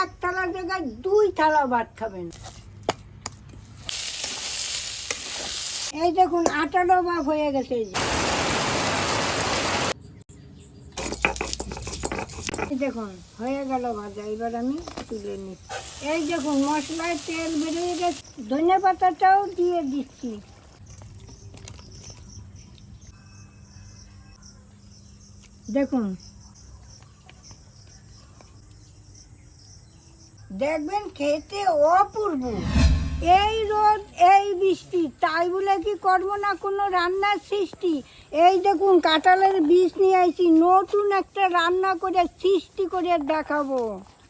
এক থালা জায়গায় দুই থালা ভাত খাবেন। এই দেখুন আটারও ভাগ হয়ে গেছে দেখুন, হয়ে গেল ভাজা। এবার আমি তুলে নিচ্ছি। এই দেখুন, মশলায় তেল বেরিয়ে গেছে। ধনে পাতাটাও দিয়ে দিচ্ছি। দেখুন দেখবেন খেতে অপূর্ব। এই রোদ এই বৃষ্টি তাই বলে কি করব না কোনো রান্নার সৃষ্টি? এই দেখুন কাঁঠালের বীজ নিয়ে আইছি নতুন একটা রান্না করে সৃষ্টি করে দেখাবো।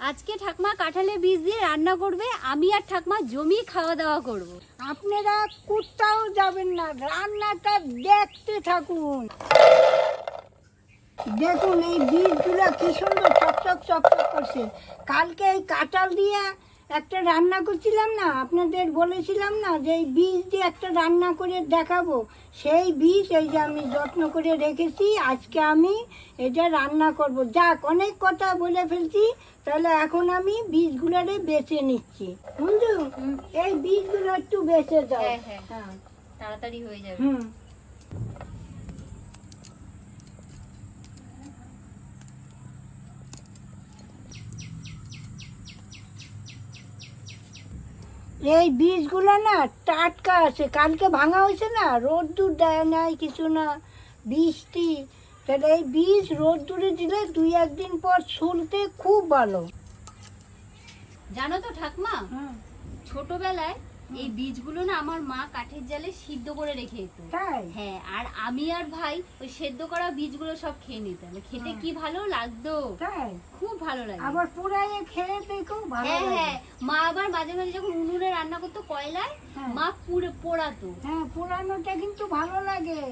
আজকে ঠাকমা কাঁঠালের বীজ দিয়ে রান্না করবে আমি আর ঠাকমা জমি খাওয়া দাওয়া করব। আপনারা কোথাও যাবেন না রান্নাটা দেখতে থাকুন। দেখুন এই বীজগুলো কি সুন্দর চকচক চকচক করছে। কালকে এই কাঁঠাল দিয়ে একটা রান্না করছিলাম না আপনাদের বলেছিলাম না যে এই বীজ দিয়ে একটা রান্না করে দেখাবো? সেই বীজ এই যে আমি যত্ন করে রেখেছি আজকে আমি এটা রান্না করব। যাক অনেক কথা বলে ফেলছি তাহলে এখন আমি বীজগুলোরে বেছে নিচ্ছি। বুঝু এই বীজগুলো একটু বেছে দাও হ্যাঁ, হ্যাঁ। হ্যাঁ। তাড়াতাড়ি হয়ে যাবে। হুম। এই বীজগুলো না টাটকা আছে কালকে ভাঙা হয়েছে না রোদ্দুর দেয় নাই কিছু না বৃষ্টি। তাহলে এই বীজ রোদ্দুরে দিলে দুই একদিন পর ছুলতে খুব ভালো। জানো তো ঠাকমা ছোটবেলায় এই বীজগুলো না আমার মা কাঠের জালে সিদ্ধ করে রেখে যেত হ্যাঁ আর আমি আর ভাই ওই সেদ্ধ করা বীজগুলো সব খেয়ে নিতাম। খেতে কি ভালো লাগতো? খুব ভালো লাগে। আবার পুরাইয়ে খেয়ে দেখো ভালো হ্যাঁ হ্যাঁ। মা আবার মাঝে মাঝে যখন উনুনে রান্না করতো কয়লায় হ্যাঁ। মা পুড়ে পোড়াতো। হ্যাঁ পোড়ানোটা কিন্তু ভালো লাগে।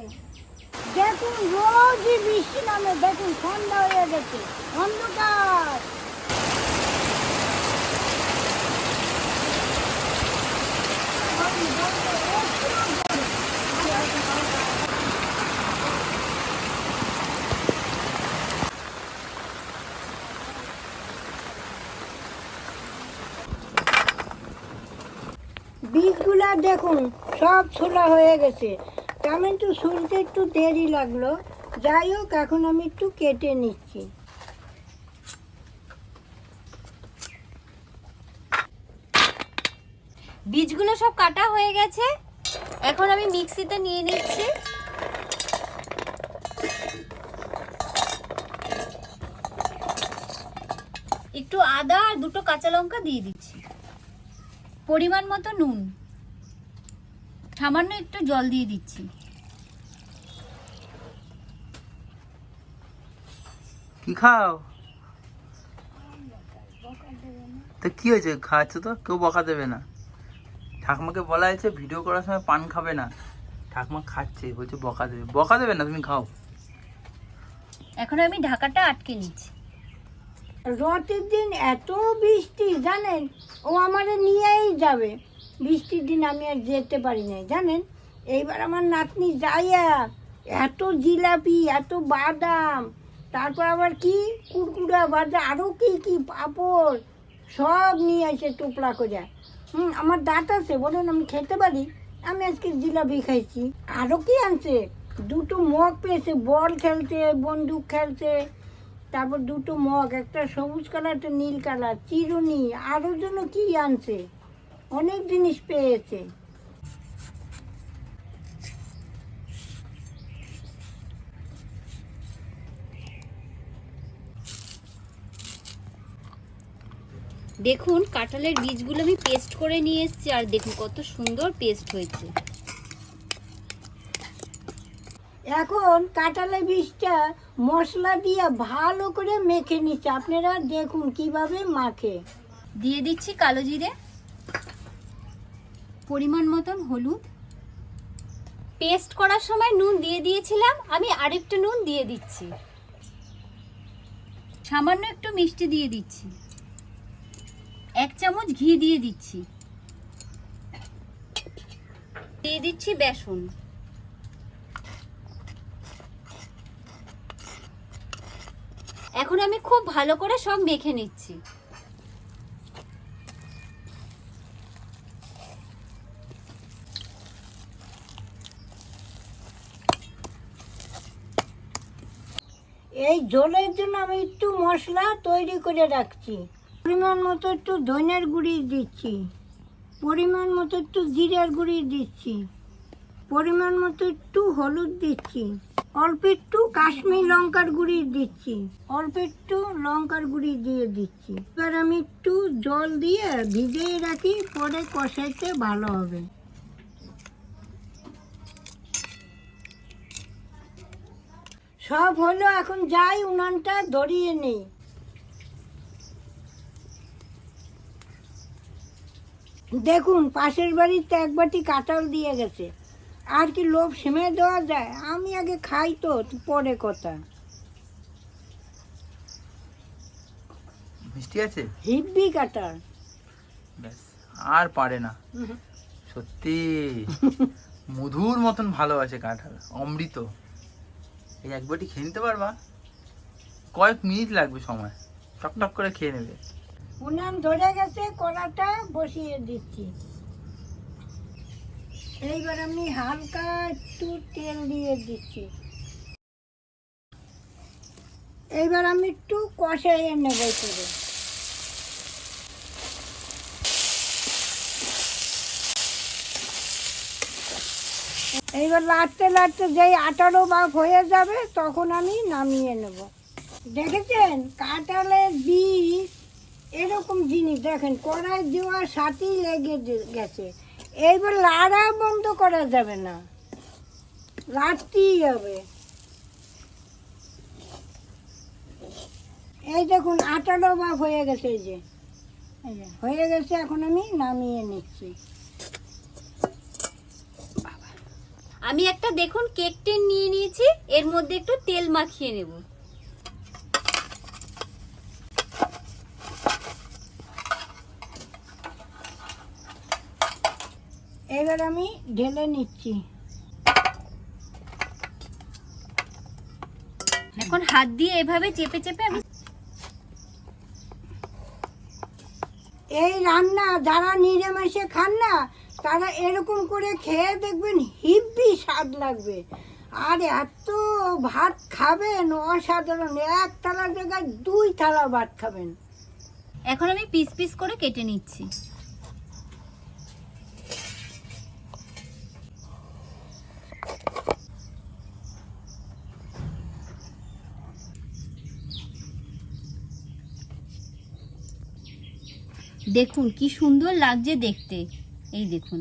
দেখুন রোজই বৃষ্টি নামে দেখুন ঠান্ডা হয়ে গেছে। অন্ধকার বীজগুলা দেখুন, সব ছোলা হয়ে গেছে। তেমন একটু শুনতে একটু দেরি লাগল। যাই হোক, এখন আমি একটু কেটে নিচ্ছি। বীজগুলো সব কাটা হয়ে গেছে। এখন আমি মিক্সিতে নিয়ে নিচ্ছি। একটু আদা আর দুটো কাঁচা লঙ্কা দিয়ে দিচ্ছি। পরিমাণ মতো নুন। সামান্য একটু জল দিয়ে দিচ্ছি। কি খাও? তো কি হয়েছে? খাচ্ছ তো? কেউ বকা দেবে না। ঠাকুমাকে বলা হয়েছে ভিডিও করার সময় পান খাবে না। ঠাকুমা খাচ্ছে বলছে বকা দেবে। বকা দেবে না তুমি খাও। এখন আমি ঢাকাটা আটকে নিচ্ছি। রথের দিন এত বৃষ্টি জানেন? ও আমারে নিয়েই যাবে। বৃষ্টির দিন আমি আর যেতে পারি নাই, জানেন? এইবার আমার নাতনি যাইয়া এত জিলাপি, এত বাদাম, তারপর আবার কি? কুরকুরা বাজা আরও কি কি পাঁপড়, সব নিয়ে আসে টুকরা করে হুম, আমার দাঁত আছে, বলুন আমি খেতে পারি? আমি আজকে জিলাপি খাইছি। আরও কি আনছে? দুটো মগ পেয়েছে, বল খেলছে, বন্দুক খেলছে। তারপর দুটো মগ, একটা সবুজ কালার, একটা নীল কালার, চিরুনি আরও জন্য কি আনছে? অনেক জিনিস পেয়েছে। দেখুন কাঁঠালের বীজগুলো আমি পেস্ট করে নিয়ে এসেছি আর দেখুন কত সুন্দর পেস্ট হয়েছে। এখন কাঁঠালের বীজটা মশলা দিয়ে ভালো করে মেখে নিচ্ছে। আপনারা দেখুন কীভাবে মাখে। দিয়ে দিচ্ছি কালো জিরে। পরিমাণ মতন হলুদ। পেস্ট করার সময় নুন দিয়ে দিয়েছিলাম, আমি আরেকটু নুন দিয়ে দিচ্ছি। সামান্য একটু মিষ্টি দিয়ে দিচ্ছি। এক চামচ ঘি দিয়ে দিচ্ছি। দিয়ে দিচ্ছি বেসন। এখন আমি খুব ভালো করে সব মেখে নিচ্ছি। এই জলের জন্য আমি একটু মশলা তৈরি করে রাখছি। পরিমাণ মতো একটু ধনের গুঁড়ি দিচ্ছি। পরিমাণ মতো একটু জিরের গুঁড়ি দিচ্ছি। পরিমাণ মতো একটু হলুদ দিচ্ছি। অল্প একটু কাশ্মীর লঙ্কার গুঁড়ি দিচ্ছি। অল্প একটু লঙ্কার গুঁড়ি দিয়ে দিচ্ছি। এবার আমি একটু জল দিয়ে ভিজিয়ে রাখি, পরে কষাইতে ভালো হবে। সব হলো এখন যাই উনানটা ধরিয়ে নেই। দেখুন পাশের বাড়িতে এক বাটি কাঁঠাল দিয়ে গেছে। আর কি লোভ সেমে দেওয়া যায়? আমি আগে খাই তো পরে কথা। মিষ্টি আছে? হিব্বি কাঁঠাল। ব্যাস আর পারে না। সত্যি মধুর মতন ভালো আছে কাঁঠাল অমৃত। এই এক বটি খেয়ে নিতে পারবা। কয়েক মিনিট লাগবে সময়। টক টক করে খেয়ে নেবে। উনান ধরে গেছে, কড়াটা বসিয়ে দিচ্ছি। এইবার আমি হালকা একটু তেল দিয়ে দিচ্ছি। এইবার আমি একটু কষাইয়ে নেব করে এইবার লাড়তে লাড়তে যেই আঠারো ভাগ হয়ে যাবে তখন আমি নামিয়ে নেব। দেখেছেন? কাঁঠালের বীজ এরকম জিনিস। দেখেন কড়াই দেওয়ার সাথেই লেগে গেছে। এইবার লাড়া বন্ধ করা যাবে না। লাড়তেই হবে। এই দেখুন আঠারো ভাগ হয়ে গেছে এই যে, হয়ে গেছে এখন আমি নামিয়ে নিচ্ছি। আমি একটা দেখুন কেক টেন নিয়ে নিয়েছি এর মধ্যে একটু তেল মাখিয়ে নেব। এবার আমি ঢেলে নিচ্ছি। এখন হাত দিয়ে এভাবে চেপে চেপে আমি এই রান্না যারা নিরামিষে খান না তারা এরকম করে খেয়ে দেখবেন হিব্বি স্বাদ লাগবে। আর এত ভাত খাবেন, অসাধারণ। এক থালার জায়গায় দুই থালা ভাত খাবেন। এখন আমি পিস পিস করে কেটে নিচ্ছি। দেখুন, কি সুন্দর লাগছে দেখতে। এই দেখুন।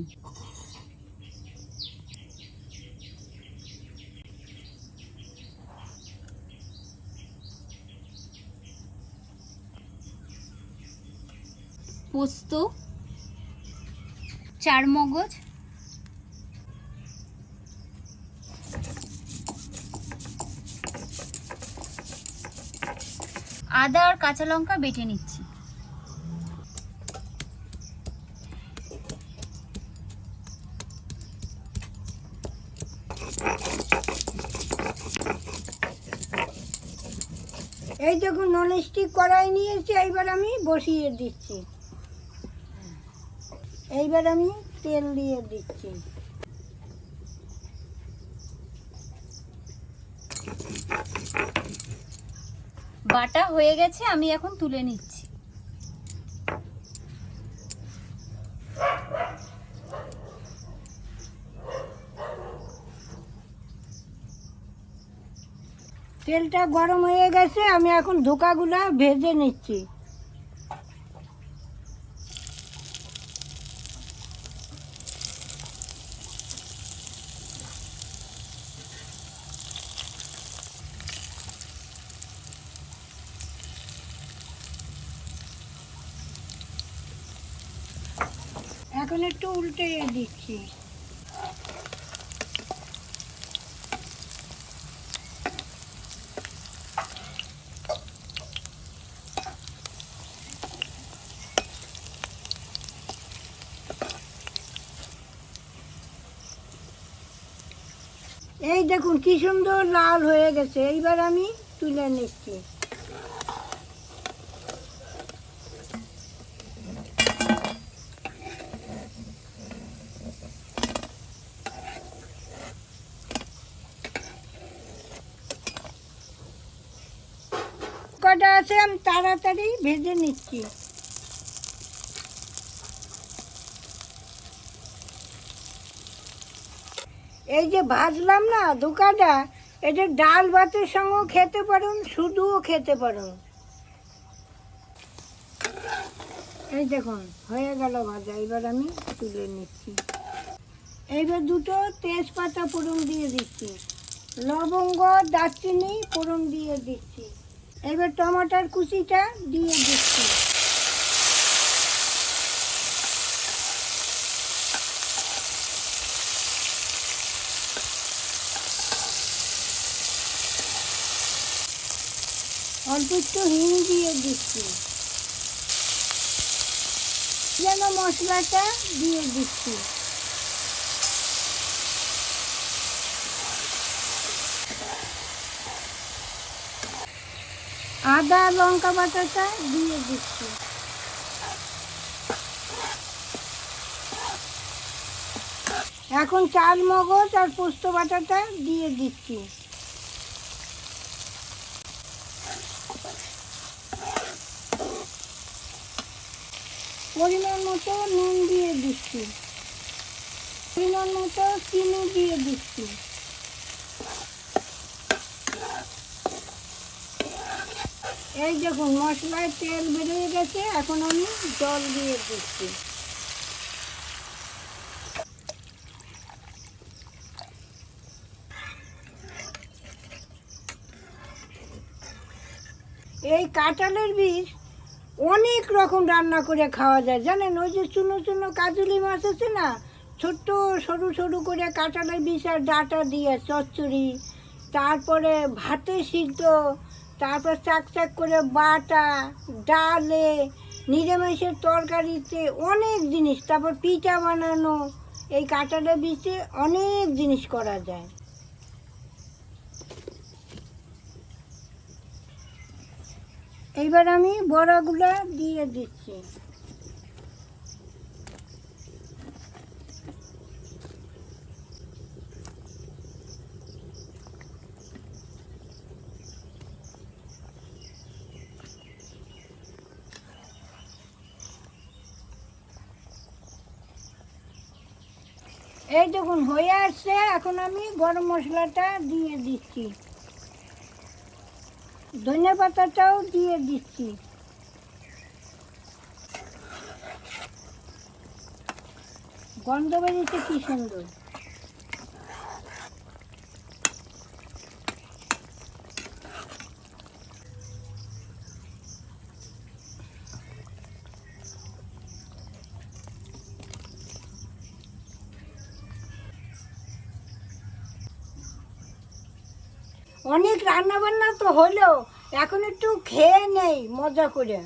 পোস্ত চার মগজ আদা আর কাঁচা লঙ্কা বেটে নিচ্ছি এই দেখুন ননস্টিক কড়াই নিয়েছি, এইবার আমি বসিয়ে দিচ্ছি। এইবার আমি তেল দিয়ে দিচ্ছি। বাটা হয়ে গেছে, আমি এখন তুলে নিচ্ছি। তেলটা গরম হয়ে গেছে আমি এখন ধোকাগুলা ভেজে নিচ্ছি। এখন একটু উল্টে দিচ্ছি। এই দেখুন, কি সুন্দর লাল হয়ে গেছে। এইবার আমি তুলে নিচ্ছি। কটা আছে? আমি তাড়াতাড়ি ভেজে নিচ্ছি। এই যে ভাজলাম না ধোকাটা এটা ডাল ভাতের সঙ্গেও খেতে পারুন, শুধুও খেতে পারুন। এই দেখুন, হয়ে গেল ভাজা। এবার আমি তুলে নিচ্ছি। এইবার দুটো তেজপাতা ফোড়ন দিয়ে দিচ্ছি। লবঙ্গ, দারচিনি ফোড়ন দিয়ে দিচ্ছি। এবার টমাটার কুচিটা দিয়ে দিচ্ছি। অল্প একটু হিং দিয়ে দিচ্ছি। যেন মশলাটা দিয়ে দিচ্ছি। আদা, লঙ্কা বাটাটা দিয়ে দিচ্ছি। এখন চাল মগজ আর পোস্ত বাটাটা দিয়ে দিচ্ছি। পরিমাণ মতো নুন দিয়ে দিচ্ছি। পরিমাণ মতো চিনি দিয়ে দিচ্ছি। এই দেখুন, মশলায় তেল বেরিয়ে গেছে, এখন আমি জল দিয়ে দিচ্ছি। এই কাঁঠালের বীজ অনেক রকম রান্না করে খাওয়া যায়। জানেন, ওই যে চুনো চুনো কাজুলি মাছ আছে না, ছোট্ট সরু সরু করে কাঁঠালের বীজ আর ডাটা দিয়ে চচ্চড়ি, তারপরে ভাতে সিদ্ধ, তারপর চাক চাক করে বাটা, ডালে, নিরামিষের তরকারিতে অনেক জিনিস, তারপর পিঠা বানানো, এই কাঁঠালের বীজে অনেক জিনিস করা যায়। এইবার আমি বড়াগুলো দিয়ে দিচ্ছি। এই দেখুন হয়ে আসছে, এখন আমি গরম মশলাটা দিয়ে দিচ্ছি। ধনে পাতাটাও দিয়ে দিচ্ছি। গন্ধ বেরিয়েছে কি সুন্দর। অনেক রান্না বান্না তো হলো এখন একটু খেয়ে নেই, মজা করে।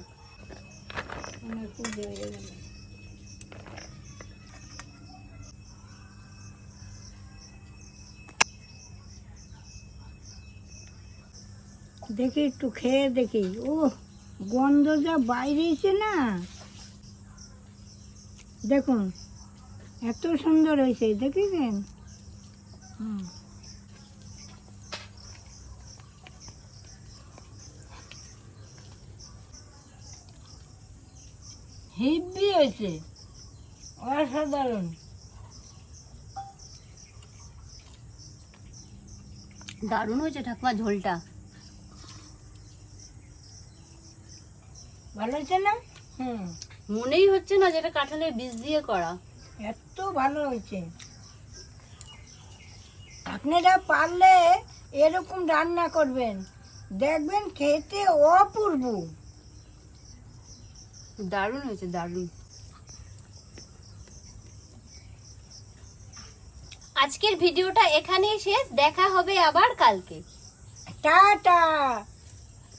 দেখি একটু খেয়ে দেখি। ও গন্ধ যা বাইরে এসে না। দেখুন, এত সুন্দর হয়েছে, দেখেছেন? হুম। হেভি হয়েছে। অসাধারণ। দারুণ হয়েছে ঠাকুমা ঝোলটা। ভালো হয়েছে না? হুম। মনেই হচ্ছে না যেটা কাঁঠালের বীজ দিয়ে করা। এত ভালো হয়েছে। আপনারা পারলে এরকম রান্না করবেন। দেখবেন খেতে অপূর্ব। দারুণ হয়েছে দারুণ। আজকের ভিডিওটা এখানেই শেষ দেখা হবে আবার কালকে। টাটা!